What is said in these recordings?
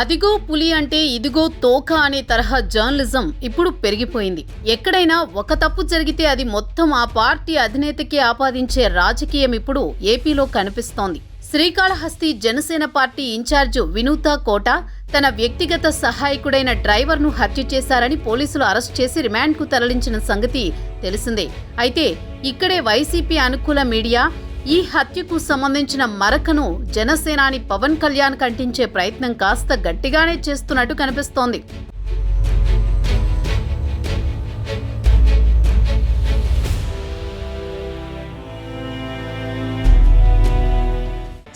అదిగో పులి అంటే ఇదిగో తోక అనే తరహా జర్నలిజం ఇప్పుడు పెరిగిపోయింది. ఎక్కడైనా ఒక తప్పు జరిగితే అది మొత్తం ఆ పార్టీ అధినేతకే ఆపాదించే రాజకీయం ఇప్పుడు ఏపీలో కనిపిస్తోంది. శ్రీకాళహస్తి జనసేన పార్టీ ఇన్ఛార్జు వినూత కోట తన వ్యక్తిగత సహాయకుడైన డ్రైవర్ను హత్య చేశారని పోలీసులు అరెస్ట్ చేసి రిమాండ్కు తరలించిన సంగతి తెలిసిందే. అయితే ఇక్కడే వైసీపీ అనుకూల మీడియా ఈ హత్యకు సంబంధించిన మరకను జనసేనాని పవన్ కళ్యాణ్ కంటించే ప్రయత్నం కాస్త గట్టిగానే చేస్తున్నట్టు కనిపిస్తోంది.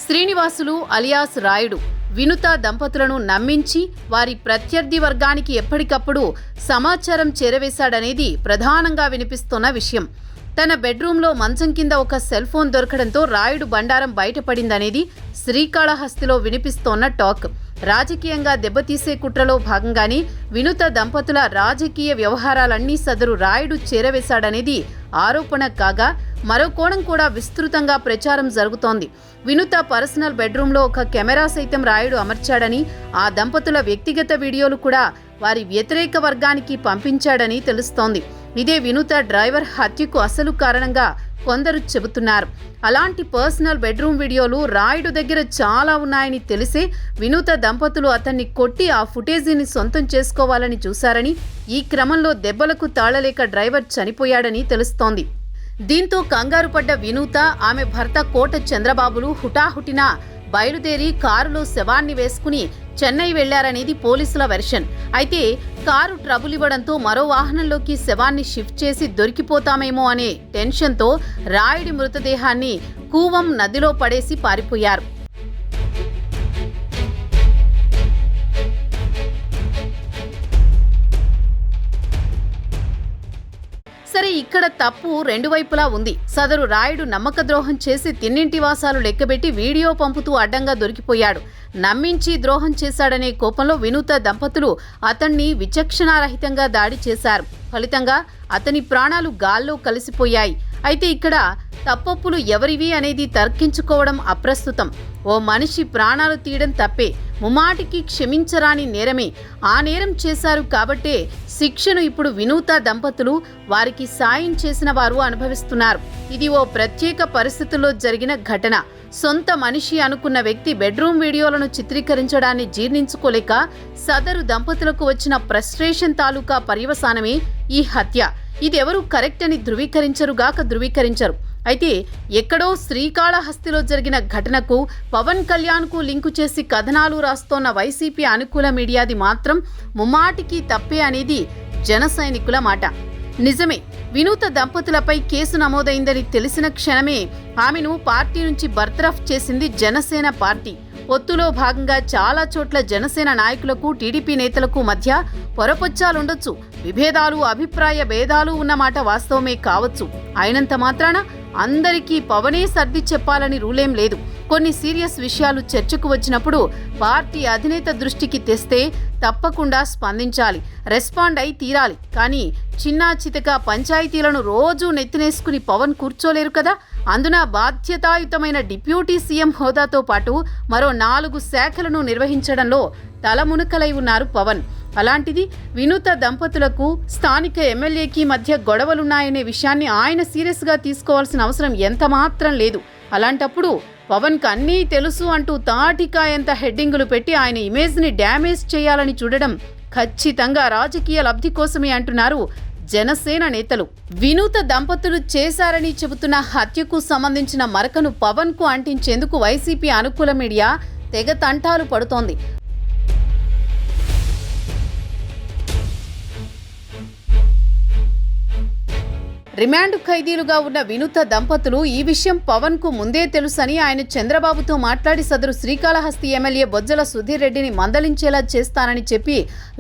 శ్రీనివాసులు అలియాస్ రాయుడు వినుత దంపతులను నమ్మించి వారి ప్రత్యర్థి వర్గానికి ఎప్పటికప్పుడు సమాచారం చేరవేశాడనేది ప్రధానంగా వినిపిస్తున్న విషయం. తన బెడ్రూమ్లో మంచం కింద ఒక సెల్ ఫోన్ దొరకడంతో రాయుడు బండారం బయటపడిందనేది శ్రీకాళహస్తిలో వినిపిస్తోన్న టాక్. రాజకీయంగా దెబ్బతీసే కుట్రలో భాగంగానే వినుత దంపతుల రాజకీయ వ్యవహారాలన్నీ సదరు రాయుడు చేరవేశాడనేది ఆరోపణ కాగా మరో కోణం కూడా విస్తృతంగా ప్రచారం జరుగుతోంది. వినుత పర్సనల్ బెడ్రూమ్లో ఒక కెమెరా సైతం రాయుడు అమర్చాడని ఆ దంపతుల వ్యక్తిగత వీడియోలు కూడా వారి వ్యతిరేక వర్గానికి పంపించాడని తెలుస్తోంది. ఇదే వినూత డ్రైవర్ హత్యకు అసలు కారణంగా కొందరు చెబుతున్నారు. అలాంటి పర్సనల్ బెడ్రూమ్ వీడియోలు రాయుడు దగ్గర చాలా ఉన్నాయని తెలిసి వినూత దంపతులు అతన్ని కొట్టి ఆ ఫుటేజీని సొంతం చేసుకోవాలని చూశారని ఈ క్రమంలో దెబ్బలకు తాళలేక డ్రైవర్ చనిపోయాడని తెలుస్తోంది. దీంతో కంగారు పడ్డ వినూత ఆమె భర్త కోట చంద్రబాబులు హుటాహుటిన బయలుదేరి కారులో శవాన్ని వేసుకుని చెన్నై వెళ్ళారనేది పోలీసుల వెర్షన్. అయితే కారు ట్రబుల్ ఇవ్వడంతో మరో వాహనంలోకి శవాన్ని షిఫ్ట్ చేసి దొరికిపోతామేమో అనే టెన్షన్తో రాయుడి మృతదేహాన్ని కూవం నదిలో పడేసి పారిపోయారు. ఇక్కడ తప్పు రెండు వైపులా ఉంది. సదరు రాయుడు నమ్మక ద్రోహం చేసి తిన్నింటి వాసాలు లెక్కబెట్టి వీడియో పంపుతూ అడ్డంగా దొరికిపోయాడు. నమ్మించి ద్రోహం చేశాడనే కోపంలో వినూత దంపతులు అతన్ని విచక్షణారహితంగా దాడి చేశారు. ఫలితంగా అతని ప్రాణాలు గాల్లో కలిసిపోయాయి. అయితే ఇక్కడ తప్పొప్పులు ఎవరివి అనేది తర్కించుకోవడం అప్రస్తుతం. ఓ మనిషి ప్రాణాలు తీయడం తప్పే. ముమాటికి క్షమించరాని నేరమే. ఆ నేరం చేశారు కాబట్టే శిక్షను ఇప్పుడు వినూత దంపతులు వారికి సాయం చేసిన వారు అనుభవిస్తున్నారు. ఇది ఓ ప్రత్యేక పరిస్థితుల్లో జరిగిన ఘటన. సొంత మనిషి అనుకున్న వ్యక్తి బెడ్రూమ్ వీడియోలను చిత్రీకరించడాన్ని జీర్ణించుకోలేక సదరు దంపతులకు వచ్చిన ఫ్రస్ట్రేషన్ తాలూకా పర్యవసానమే ఈ హత్య. ఇది ఎవరు కరెక్ట్ అని ధృవీకరించరుగాక ధృవీకరించరు. అయితే ఎక్కడో శ్రీకాళహస్తిలో జరిగిన ఘటనకు పవన్ కళ్యాణ్కు లింకు చేసి కథనాలు రాస్తోన్న వైసీపీ అనుకూల మీడియాది మాత్రం ముమ్మాటికి తప్పే అనేది జన సైనికుల మాట. నిజమే వినూత దంపతులపై కేసు నమోదైందని తెలిసిన క్షణమే ఆమెను పార్టీ నుంచి బర్తరఫ్ చేసింది జనసేన పార్టీ. పొత్తులో భాగంగా చాలా చోట్ల జనసేన నాయకులకు టీడీపీ నేతలకు మధ్య పొరపొచ్చాలుండొచ్చు. విభేదాలు అభిప్రాయ భేదాలు ఉన్నమాట వాస్తవమే కావచ్చు. అయినంత మాత్రాన అందరికీ పవనే సర్ది చెప్పాలని రూలేం లేదు. కొన్ని సీరియస్ విషయాలు చర్చకు వచ్చినప్పుడు పార్టీ అధినేత దృష్టికి తెస్తే తప్పకుండా స్పందించాలి. రెస్పాండ్ అయి తీరాలి. కానీ చిన్నా చితక పంచాయతీలను రోజూ నెత్తినేసుకుని పవన్ కూర్చోలేరు కదా? అందున బాధ్యతాయుతమైన డిప్యూటీ సీఎం హోదాతో పాటు మరో నాలుగు శాఖలను నిర్వహించడంలో తలమునకలై ఉన్నారు పవన్. అలాంటిది వినూత దంపతులకు స్థానిక ఎమ్మెల్యేకి మధ్య గొడవలున్నాయనే విషయాన్ని ఆయన సీరియస్గా తీసుకోవాల్సిన అవసరం ఎంత మాత్రం లేదు. అలాంటప్పుడు పవన్కి అన్నీ తెలుసు అంటూ తాటికాయంత హెడ్డింగులు పెట్టి ఆయన ఇమేజ్ని డ్యామేజ్ చేయాలని చూడడం ఖచ్చితంగా రాజకీయ లబ్ధి కోసమే అంటున్నారు జనసేన నేతలు. వినూత దంపతులు చేశారని చెబుతున్న హత్యకు సంబంధించిన మరకను పవన్కు అంటించేందుకు వైసీపీ అనుకూల మీడియా తెగ తంటాలు పడుతోంది. రిమాండ్ ఖైదీలుగా ఉన్న వినూత దంపతులు ఈ విషయం పవన్కు ముందే తెలుసని ఆయన చంద్రబాబుతో మాట్లాడి సదరు శ్రీకాళహస్తి ఎమ్మెల్యే బొజ్జల సుధీర్ రెడ్డిని మందలించేలా చేస్తానని చెప్పి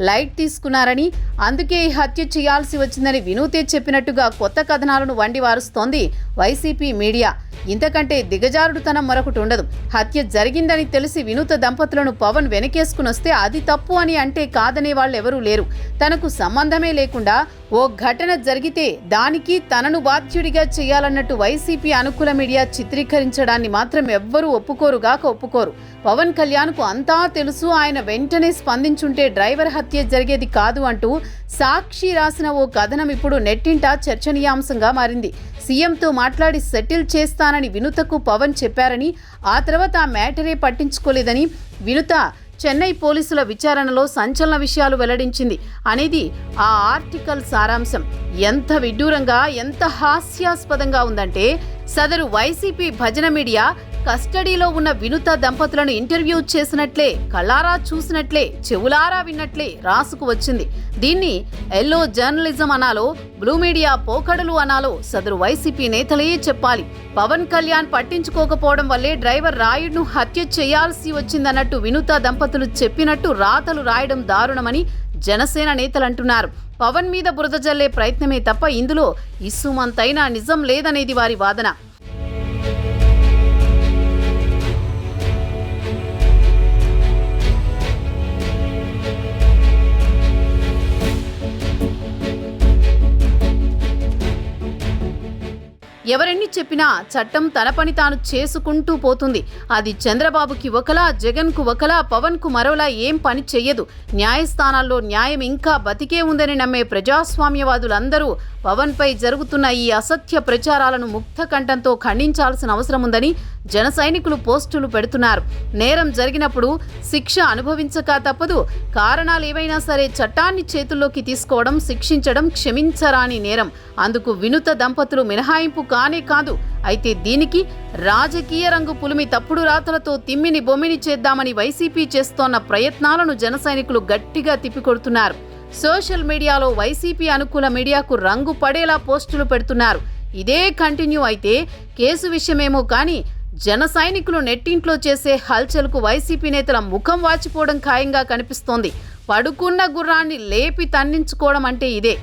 లైట్ తీసుకున్నారని అందుకే ఈ హత్య చేయాల్సి వచ్చిందని వినూతే చెప్పినట్టుగా కొత్త కథనాలను వండి వారుస్తోంది వైసీపీ మీడియా. ఇంతకంటే దిగజారుడుతనం మరొకటి ఉండదు. హత్య జరిగిందని తెలిసి వినూత దంపతులను పవన్ వెనకేసుకుని వస్తే అది తప్పు అని అంటే కాదనే వాళ్ళు ఎవరూ లేరు. తనకు సంబంధమే లేకుండా ఓ ఘటన జరిగితే దానికి తనను బాధ్యుడిగా చేయాలన్నట్టు వైసీపీ అనుకూల మీడియా చిత్రీకరించడాన్ని మాత్రం ఎవ్వరూ ఒప్పుకోరుగాక ఒప్పుకోరు. పవన్ కళ్యాణ్కు అంతా తెలుసు ఆయన వెంటనే స్పందించుంటే డ్రైవర్ హత్య జరిగేది కాదు అంటూ సాక్షి రాసిన ఓ కథనం ఇప్పుడు నెట్టింట చర్చనీయాంశంగా మారింది. సీఎంతో మాట్లాడి సెటిల్ చేస్తానని వినుతకు పవన్ చెప్పారని ఆ తర్వాత ఆ మ్యాటరే పట్టించుకోలేదని వినుత చెన్నై పోలీసుల విచారణలో సంచలన విషయాలు వెల్లడించింది. అనేది ఆ ఆర్టికల్ సారాంశం. ఎంత విడ్డూరంగా ఎంత హాస్యాస్పదంగా ఉందంటే సదరు వైసీపీ భజన మీడియా కస్టడీలో ఉన్న వినుత దంపతులను ఇంటర్వ్యూ చేసినట్లే కళ్ళారా చూసినట్లే చెవులారా విన్నట్లే రాసుకు వచ్చింది. దీన్ని ఎల్లో జర్నలిజం అనాలో బ్లూ మీడియా పోకడలు అనాలో సదరు వైసీపీ నేతలే చెప్పాలి. పవన్ కళ్యాణ్ పట్టించుకోకపోవడం వల్లే డ్రైవర్ రాయుడును హత్య చేయాల్సి వచ్చిందన్నట్టు వినుత దంపతులు చెప్పినట్టు రాతలు రాయడం దారుణమని జనసేన నేతలు అంటున్నారు పవన్ మీద బురద జల్లే ప్రయత్నమే తప్ప ఇందులో ఇసుమంతైనా నిజం లేదనేది వారి వాదన. ఎవరెన్ని చెప్పినా చట్టం తన పని తాను చేసుకుంటూ పోతుంది. అది చంద్రబాబుకి ఒకలా జగన్కు ఒకలా పవన్కు మరోలా ఏం పని చెయ్యదు. న్యాయస్థానాల్లో న్యాయం ఇంకా బతికే ఉందని నమ్మే ప్రజాస్వామ్యవాదులందరూ పవన్పై జరుగుతున్న ఈ అసత్య ప్రచారాలను ముక్త కంఠంతో ఖండించాల్సిన అవసరం ఉందని జన సైనికులు పోస్టులు పెడుతున్నారు. నేరం జరిగినప్పుడు శిక్ష అనుభవించక తప్పదు. కారణాలు ఏవైనా సరే చట్టాన్ని చేతుల్లోకి తీసుకోవడం శిక్షించడం క్షమించరాని నేరం. అందుకు వినుత దంపతులు మినహాయింపు కానే కాదు. అయితే దీనికి రాజకీయ రంగు పులిమి తప్పుడు రాతలతో తిమ్మిని బొమ్మిని చేద్దామని వైసీపీ చేస్తోన్న ప్రయత్నాలను జన సైనికులు గట్టిగా తిప్పికొడుతున్నారు. సోషల్ మీడియాలో వైసీపీ అనుకూల మీడియాకు రంగు పడేలా పోస్టులు పెడుతున్నారు. ఇదే కంటిన్యూ అయితే కేసు విషయమేమో కానీ జన సైనికులు నెట్టింట్లో చేసే హల్చల్కు వైసీపీ నేతల ముఖం వాచిపోవడం ఖాయంగా కనిపిస్తోంది. పడుకున్న గుర్రాన్ని లేపి తన్నించుకోవడం అంటే ఇదే.